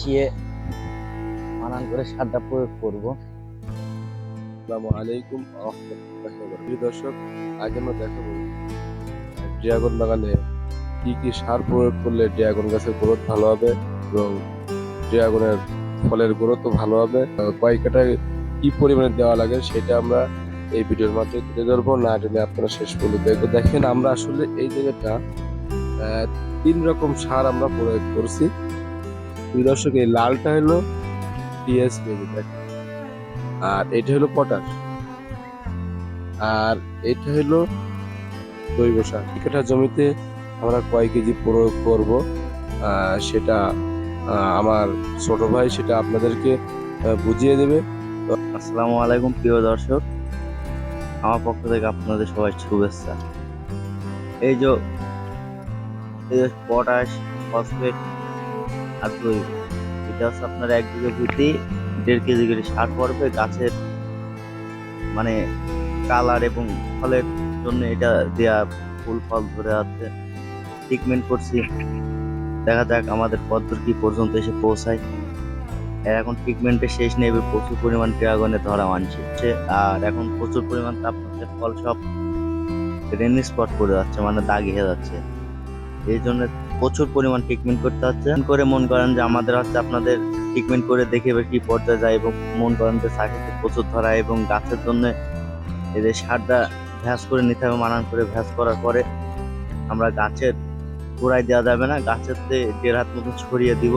মিশিয়ে মানান করে সারটা প্রয়োগ করব। আসসালামু আলাইকুম প্রিয় দর্শক, আজ আমরা দেখাবো ড্রাগন বাগানে কি কি সার প্রয়োগ করলে ড্রাগন গাছের গ্রোথ ভালো হবে এবং ড্রাগনের ফলের গ্রোথও ভালো হবে। কয় কাটায় কি পরিমাণে দেওয়া লাগে সেটা আমরা এই ভিডিওর মাধ্যমে তুলে ধরবো। না টেনে আপনারা শেষ পর্যন্ত দেখেন, আমরা আসলে এই জায়গাটা তিন রকম সার আমরা প্রয়োগ করছি। প্রিয় দর্শক, এই লালটা হলো টিএস বেবি আর এটা হলো পটাশ আর এটা হলো জৈব সার। এক কাঠা জমিতে আমরা কয় কেজি প্রয়োগ করব? সেটা আমার ছোট ভাই সেটা আপনাদেরকে বুঝিয়ে দেবে। আসসালামু আলাইকুম, প্রিয় দর্শক। আমার পক্ষ থেকে আপনাদের সবাই শুভেচ্ছা। এই যে পটাশ ফসফেট জৈব এটা হচ্ছে আপনার এক বিঘে প্রতি দেড় কেজি করে সার পড়বে গাছের মানে কালার এবং ফলের জন্য এটা দেয়া ফুল, ফল ধরে আছে। ট্রিটমেন্ট করছি। দেখা যাক আমাদের পদ্ধতি কি পর্যন্ত এসে পৌঁছায়। এখন ট্রিটমেন্টের শেষ নেবে প্রচুর পরিমাণ ড্রাগনে ধরা মানছে। আর এখন প্রচুর পরিমাণ তাপমাত্রার ফল সব রেন স্পট করে যাচ্ছে মানে দাগিয়ে যাচ্ছে। এই জন্য প্রচুর পরিমাণ ট্রিটমেন্ট করতে হচ্ছে। করে মন করেন যে আমাদের হচ্ছে আপনাদের ট্রিটমেন্ট করে দেখে কি পর্যায়ে যায় এবং মন করেন যে চাকরিতে প্রচুর ধরা এবং গাছের জন্য এদের সারটা ভ্যাস করে নিতে হবে, মানান করে ভ্যাস করার পরে আমরা গাছের গোড়ায় দেওয়া যাবে না গাছের দেড় হাত মতো ছড়িয়ে দিব,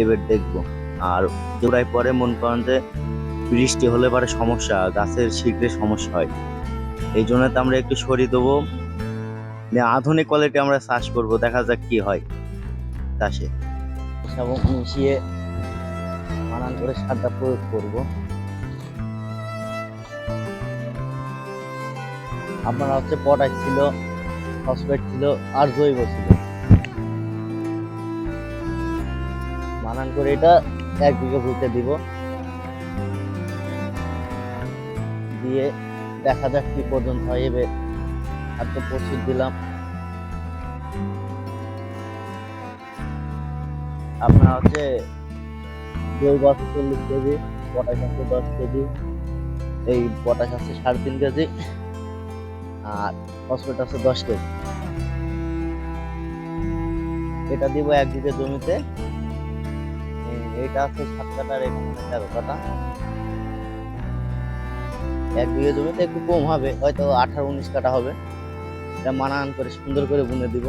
এবার দেখব। আর জোড়ায় পরে মন করেন যে বৃষ্টি হলে পরে সমস্যা, গাছের শীঘ্রই সমস্যা হয়। এই জন্য তো আমরা একটু সরিয়ে দেবো। আধুনিক কোয়ালিটি আমরা চাষ করব, দেখা যাক কি হয়। চাষে সব মিশিয়ে মানান করে সারটা প্রয়োগ করব। আপনার হচ্ছে পটাশ ছিল ফসফেট ছিল আর জৈব ছিল। মানান করে এটা এক বিঘা ভুইতে দিব। দিয়ে দেখা যাক কি পর্যন্ত হয় এবে আর তো প্রচুর দিলাম। আপনার হচ্ছে জৈব আছে চল্লিশ কেজি, পটাশ আছে দশ কেজি, এই পটাশ আছে সাড়ে তিন কেজি, আর ফসফেট আছে দশ কেজি। এটা দিব এক বিঘা জমিতে। এটা আছে সাত কাটার, এখানে তেরো কাটা। এক বিঘা জমিতে একটু কম হবে, হয়তো আঠারো, উনিশ কাটা হবে। এটা মানান করে, সুন্দর করে বুনে দিব।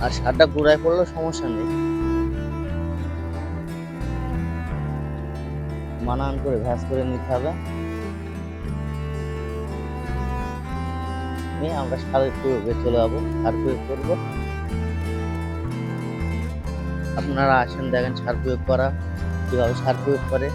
আর সারটা গুড়ায় পড়লেও সমস্যা নেই। মানান করে ভ্যাস করে নিতে হবে। নিয়ে আমরা সারের প্রয়োগে চলে যাব, সার প্রয়োগ করব। আপনারা আসেন, দেখেন সার প্রয়োগ করা, কীভাবে সার প্রয়োগ করে।